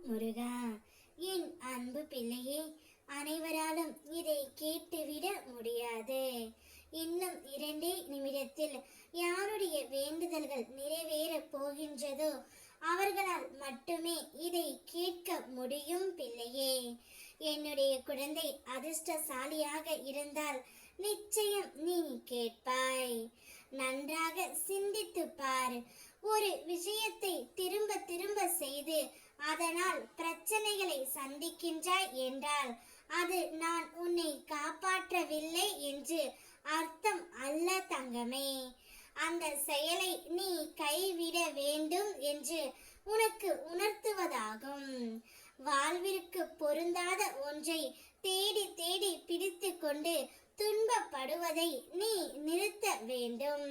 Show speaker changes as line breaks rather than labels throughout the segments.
முருகா என் அன்பு பிள்ளையே அனைவராலும் இதை கேட்டுவிட முடியாது. இன்னும் இரண்டே நிமிடத்தில் யாருடைய வேண்டுதல்கள் நிறைவேறப் போகின்றதோ அவர்களால் மட்டுமே இதை கேட்க முடியும் பிள்ளையே. என்னுடைய குழந்தை அதிர்ஷ்டசாலியாக இருந்தால் நிச்சயம் நீ கேட்பாய். நன்றாக சிந்தித்து பார். ஒரு விஷயத்தை திரும்ப திரும்ப செய்து அதனால் பிரச்சனைகளை சந்திக்கின்றாய் என்றால் அது நான் உன்னை காப்பாற்றவில்லை என்று அர்த்தம் அல்ல தங்கமே. அந்த செயலை நீ கைவிட வேண்டும் என்று உனக்கு உணர்த்துவதாகும். வாழ்விற்கு பொருந்தாத ஒன்றை தேடி தேடி பிடித்து கொண்டு துன்பப்படுவதை நீ நிறுத்த வேண்டும்.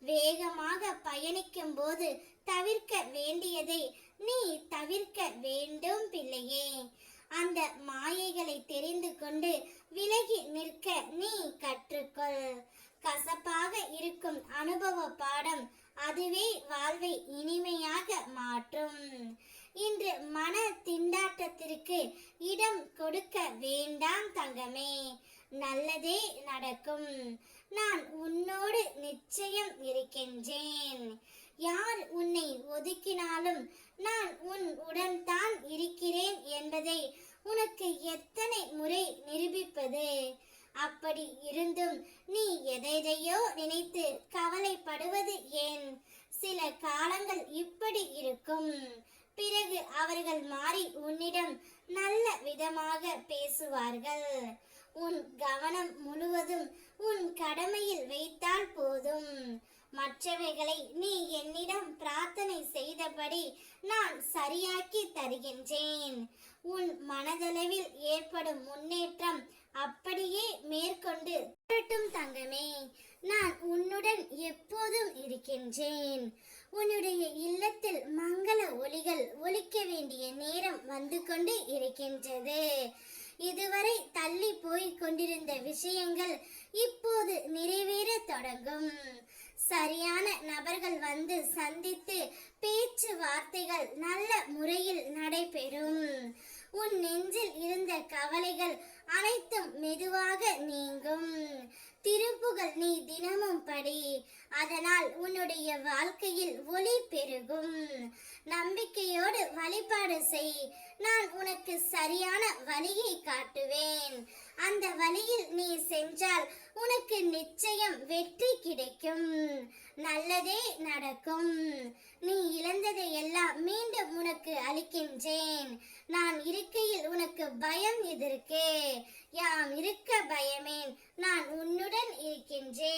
வேகமாக பயணிக்கும் போது தவிர்க்க வேண்டியதை நீ தவிர்க்க வேண்டும் பிள்ளையே. அந்த மாயைகளை தெரிந்து கொண்டு விலகி நிற்க நீ கற்றுக்கொள். கசப்பாக இருக்கும் அனுபவ பாடம் அதுவே வாழ்வை இனிமையாக மாற்றும். இன்று மன திண்டாட்டத்திற்கு இடம் கொடுக்க வேண்டாம் தங்கமே. நல்லதே நடக்கும். நான் உன்னோடு நிச்சயம் இருக்கின்றேன். யார் உன்னை ஒதுக்கினாலும் நான் உன் உடன் தான் இருக்கிறேன் என்பதை உனக்கு எத்தனை முறை நிரூபிப்பது? அப்படி இருந்தும் நீ எதையோ நினைத்து கவலைப்படுவது ஏன்? சில காலங்கள் இப்படி இருக்கும். பிறகு அவர்கள் மாறி உன்னிடம் நல்ல விதமாக பேசுவார்கள். உன் கவனம் முழுவதும் உன் கடமையில் வைத்தால் போதும். மற்றவைகளை நீ என்னிடம் பிரார்த்தனை செய்தபடி நான் சரியாக்கி தருகின்றேன். உன் மனதளவில் ஏற்படும் முன்னேற்றம் அப்படியே மேற்கொண்டு வரட்டும் தங்கமே. நான் உன்னுடன் எப்போதும் இருக்கின்றேன். உன்னுடைய இல்லத்தில் மங்கள ஒளிகள் ஒலிக்க வேண்டிய நேரம் வந்து கொண்டு இருக்கின்றது. இதுவரை தள்ளி போய் கொண்டிருந்த விஷயங்கள் இப்போது நிறைவேற தொடங்கும். சரியான நபர்கள் வந்து சந்தித்து பேச்சு வார்த்தைகள் நல்ல முறையில் நடைபெறும். உன் நெஞ்சில் இருந்த கவலைகள் அனைத்தும் மெது திருப்புகள் நீ தினமும் படி. அதனால் உன்னுடைய வாழ்க்கையில் ஒளி பெருகும். நம்பிக்கையோடு வழிபாடு செய். நான் உனக்கு சரியான வழியை காட்டுவேன். அந்த வழியில் நீ சென்றால் உனக்கு நிச்சயம் வெற்றி கிடைக்கும். நல்லதே நடக்கும். நீ இழந்ததை எல்லாம் மீண்டும் உனக்கு அளிக்கின்றேன். நான் இருக்கையில் உனக்கு பயம் எதிர்க்கே. யாம் இருக்க பயமேன். நான் உன்னுடன் இருக்கின்றேன் ஓ